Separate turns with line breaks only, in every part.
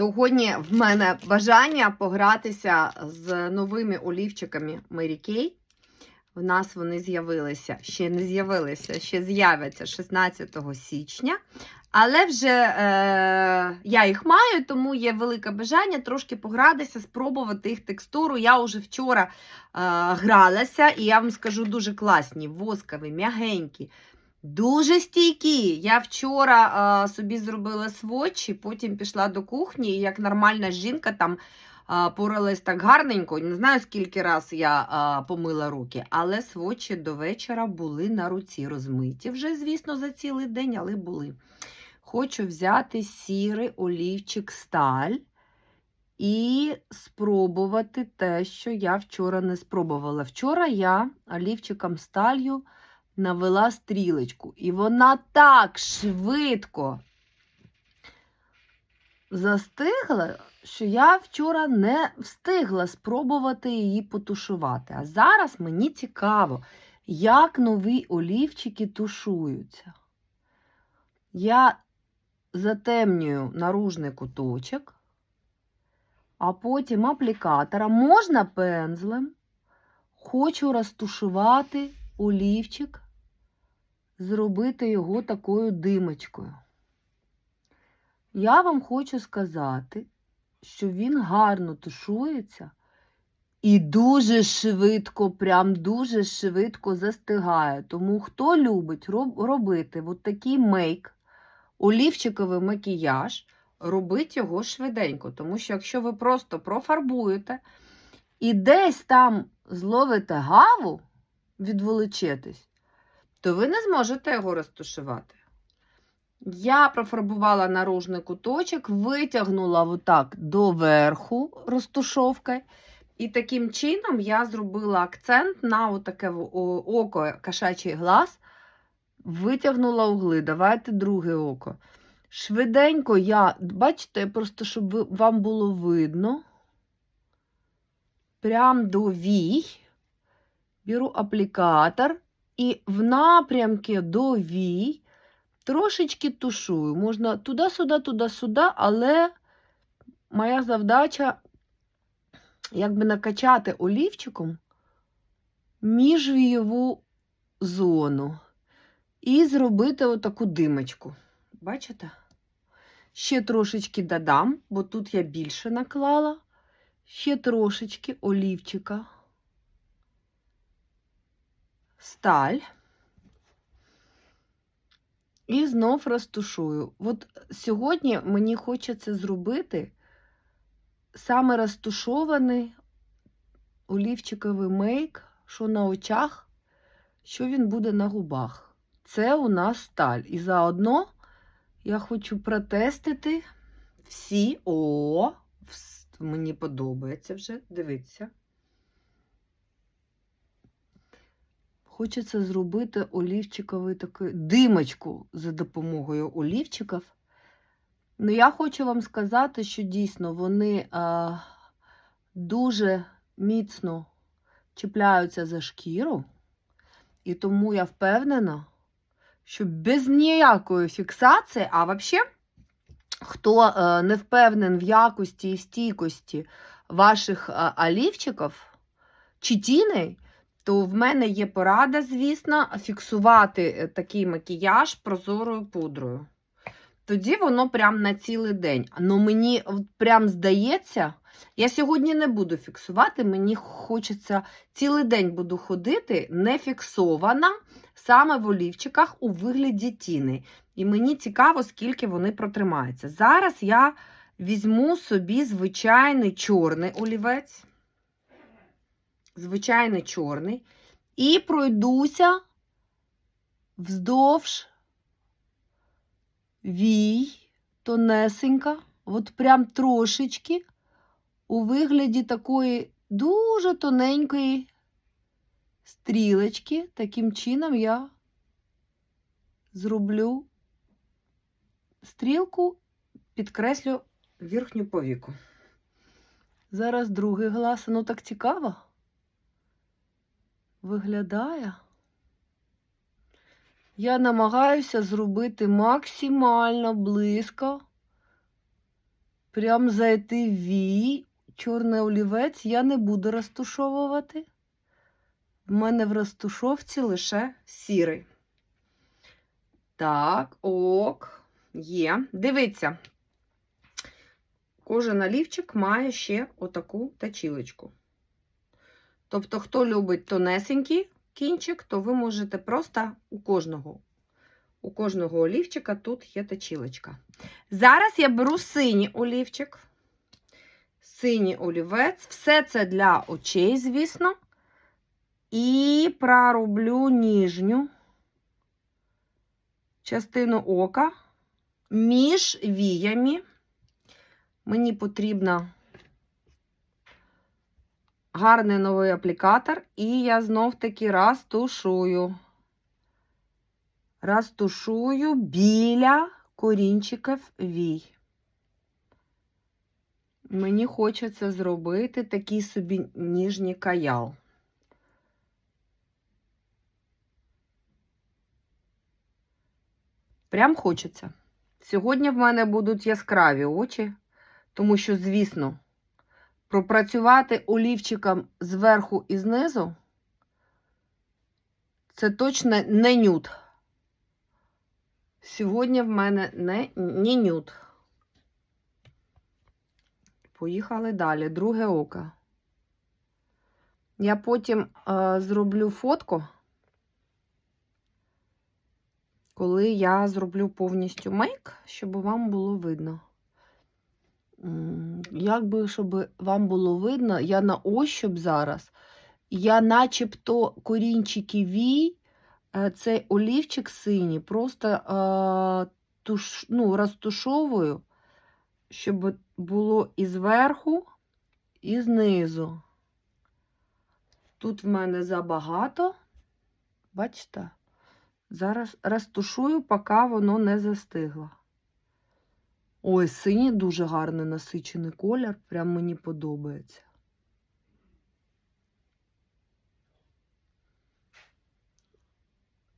Сьогодні в мене бажання погратися з новими олівчиками Mary Kay. В нас вони з'явилися, ще не з'явилися, ще з'являться 16 січня. Але вже е, я їх маю, тому є велике бажання трошки погратися, спробувати їх текстуру. Я вже вчора е, гралася, і я вам скажу дуже класні, воскові, м'ягенькі. Дуже стійкі. Я вчора а, собі зробила свочі, потім пішла до кухні, і як нормальна жінка там а, поралась так гарненько. Не знаю, скільки раз я а, помила руки, але свочі до вечора були на руці. Розмиті вже, звісно, за цілий день, але були. Хочу взяти сірий олівчик сталь і спробувати те, що я вчора не спробувала. Вчора я олівчиком сталью навела стрілочку, і вона так швидко застигла, що я вчора не встигла спробувати її потушувати. А зараз мені цікаво, як нові олівчики тушуються. Я затемнюю наружний куточок, а потім аплікатором, можна пензлем, хочу розтушувати олівчик, зробити його такою димочкою. Я вам хочу сказати, що він гарно тушується і дуже швидко, прям дуже швидко застигає. Тому хто любить робити от такий мейк, олівчиковий макіяж, робить його швиденько. Тому що якщо ви просто профарбуєте і десь там зловите гаву, відволічитись, то ви не зможете його розтушувати. Я профарбувала наружний куточок, витягнула отак до верху розтушовкою. І таким чином я зробила акцент на отаке око кошачий глаз, витягнула угли. Давайте друге око. Швиденько я, бачите, просто щоб вам було видно, прям до вій, беру аплікатор і в напрямки до вій трошечки тушую. Можна туди-сюди, туди-сюди, але моя завдача якби накачати олівчиком міжвієву зону і зробити отаку димочку. Бачите? Ще трошечки додам, бо тут я більше наклала. Ще трошечки олівчика. Сталь. І знов розтушую. От сьогодні мені хочеться зробити саме розтушований олівчиковий мейк, що на очах, що він буде на губах. Це у нас сталь. І заодно я хочу протестити всі. О, мені подобається вже. Дивіться. Хочеться зробити олівчиковий такий димочку за допомогою олівчиків. Ну, я хочу вам сказати, що дійсно вони а, дуже міцно чіпляються за шкіру, і тому я впевнена, що без ніякої фіксації, а взагалі, хто е, не впевнен в якості і стійкості ваших олівчиків чи тіней, то в мене є порада, звісно, фіксувати е, такий макіяж прозорою пудрою. Тоді воно прям на цілий день. Ну мені прям здається, я сьогодні не буду фіксувати, мені хочеться цілий день буду ходити не фіксована, саме в олівчиках у вигляді тіни. І мені цікаво, скільки вони протримаються. Зараз я візьму собі звичайний чорний олівець звичайний чорний, і пройдуся вздовж вій, тонесенька, от прям трошечки, у вигляді такої дуже тоненької стрілочки. Таким чином я зроблю стрілку, підкреслю верхню повіку. Зараз другий глаз, ну так цікаво виглядає. Я намагаюся зробити максимально близько прям зайти в вій. Чорний олівець я не буду розтушовувати. В мене в розтушовці лише сірий. Так, ок, є. Дивіться, кожен олівчик має ще отаку тачілочку. Тобто, хто любить тонесенький кінчик, то ви можете просто у кожного, у кожного олівчика тут є точілочка. Зараз я беру синій олівчик, синій олівець. Все це для очей, звісно. І пророблю ніжню частину ока між віями. Мені потрібно гарний новий аплікатор, і я знов-таки розтушую. Розтушую біля корінчиків вій. Мені хочеться зробити такий собі ніжній каял. Прям хочеться. Сьогодні в мене будуть яскраві очі, тому що, звісно, пропрацювати олівчиком зверху і знизу це точно не нюд. Сьогодні в мене не, не нюд. Поїхали далі. Друге око. Я потім е, зроблю фотку, коли я зроблю повністю мейк, щоб вам було видно. Як би, щоб вам було видно, я на ощуп зараз, я начебто корінчики вій, е, цей олівчик синій, просто е, туш, ну, розтушовую, щоб було і зверху, і знизу. Тут в мене забагато. Бачите? Зараз розтушую, поки воно не застигло. Ой, синій дуже гарний насичений колір, прям мені подобається.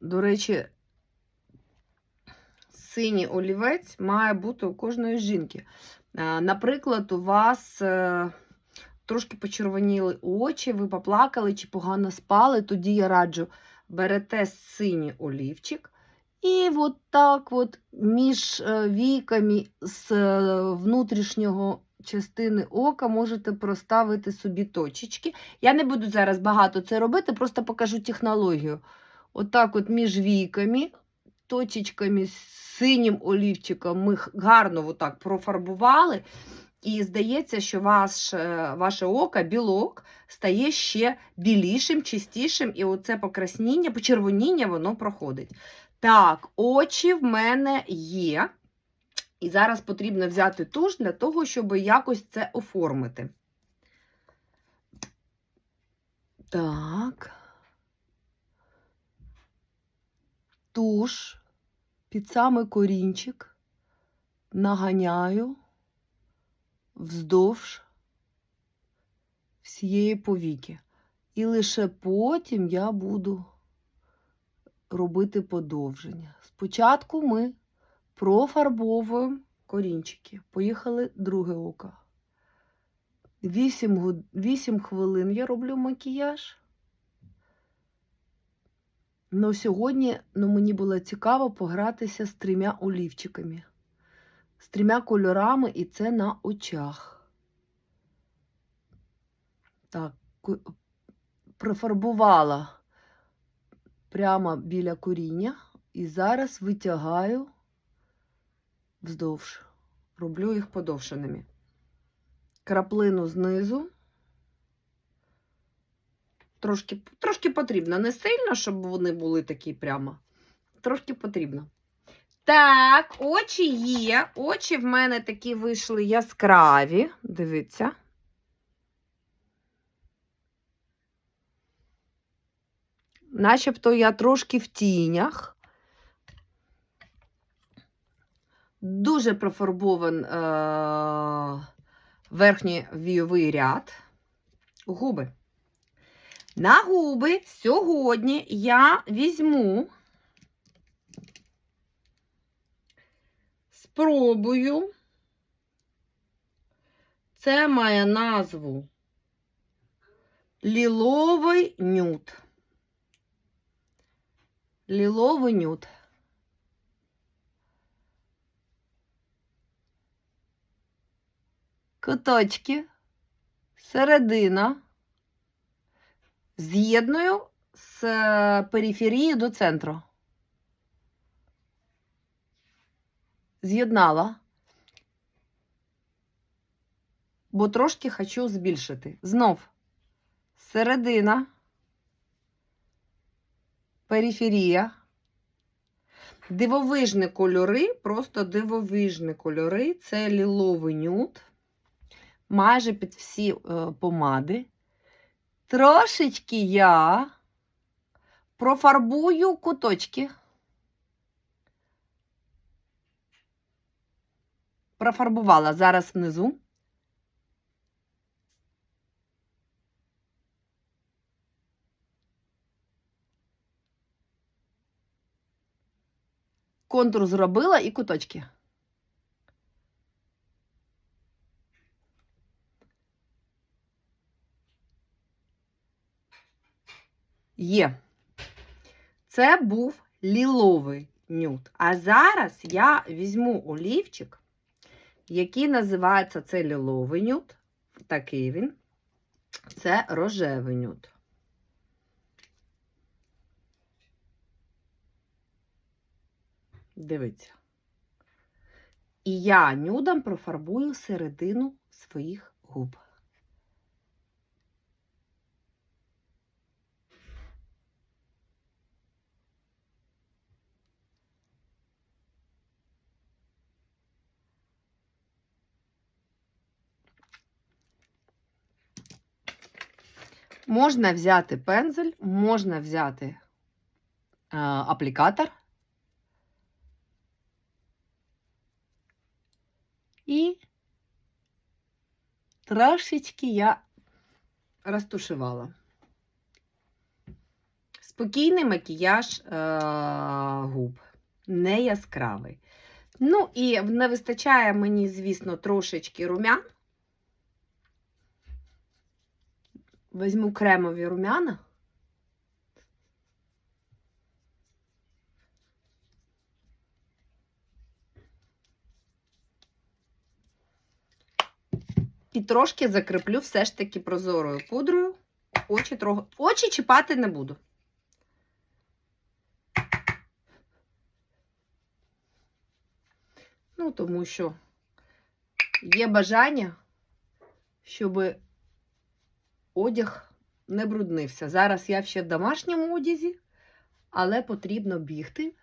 До речі, синій олівець має бути у кожної жінки. Е, Наприклад, у вас е, трошки почервоніли очі, ви поплакали чи погано спали, тоді я раджу берете синій олівчик і от так от між е, віками з е, внутрішнього частини ока можете проставити собі точечки. Я не буду зараз багато це робити, просто покажу технологію. Отак от між віками, точечками з синім олівчиком ми гарно отак профарбували. І здається, що ваш, е, ваше око, білок, стає ще білішим, чистішим, і оце покрасніння, почервоніння воно проходить. Так, очі в мене є. І зараз потрібно взяти туш для того, щоб якось це оформити. Так. Туш під самий корінчик наганяю вздовж всієї повіки. І лише потім я буду робити подовження. Спочатку ми профарбовуємо корінчики. Поїхали друге око. 8, 8 хвилин я роблю макіяж. Ну, сьогодні ну, мені було цікаво погратися з трьома олівчиками, з трьома кольорами, і це на очах. Так, профарбувала прямо біля коріння і зараз витягаю вздовж. Роблю їх подовшеними. Краплину знизу. Трошки, трошки потрібно. Не сильно, щоб вони були такі прямо. Трошки потрібно. Так, очі є. Очі в мене такі вийшли яскраві. Дивіться. Начебто я трошки в тінях. Дуже профарбован е- верхній війовий ряд. Губи. На губи сьогодні я візьму, спробую Це має назву Ліловий нюд. Ліловий нюд. Куточки, середина. З'єдную з е, периферії до центру. З'єднала. Бо трошки хочу збільшити. Знов середина, периферія. Дивовижні кольори, просто дивовижні кольори. Це ліловий нюд. Майже під всі е, помади. Трошечки я профарбую куточки. Профарбувала зараз внизу. Контур зробила і куточки. Є. Це був ліловий нюд. А зараз я візьму олівчик, який називається це ліловий нюд. Такий він. Це рожевий нюд. Дивіться. І я нюдом профарбую середину своїх губ. Можна взяти пензель, можна взяти е, аплікатор. І трошечки я розтушувала. Спокійний макіяж е, губ, не яскравий. Ну, і не вистачає мені, звісно, трошечки румян. Візьму кремові румяна. І трошки закріплю все ж таки прозорою пудрою. Очі, трого... Очі чіпати не буду. Ну, тому що є бажання, щоб одяг не бруднився. Зараз я ще в домашньому одязі, але потрібно бігти,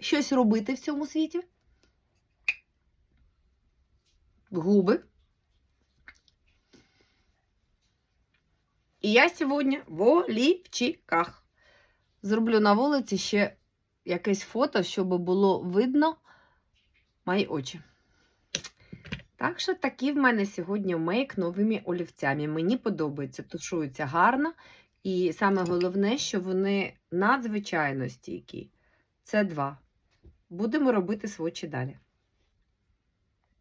щось робити в цьому світі. Губи. І я сьогодні в олівчиках. Зроблю на вулиці ще якесь фото, щоб було видно мої очі. Так що такий в мене сьогодні мейк новими олівцями. Мені подобається, тушуються гарно. І саме головне, що вони надзвичайно стійкі. Це два. Будемо робити свочі далі.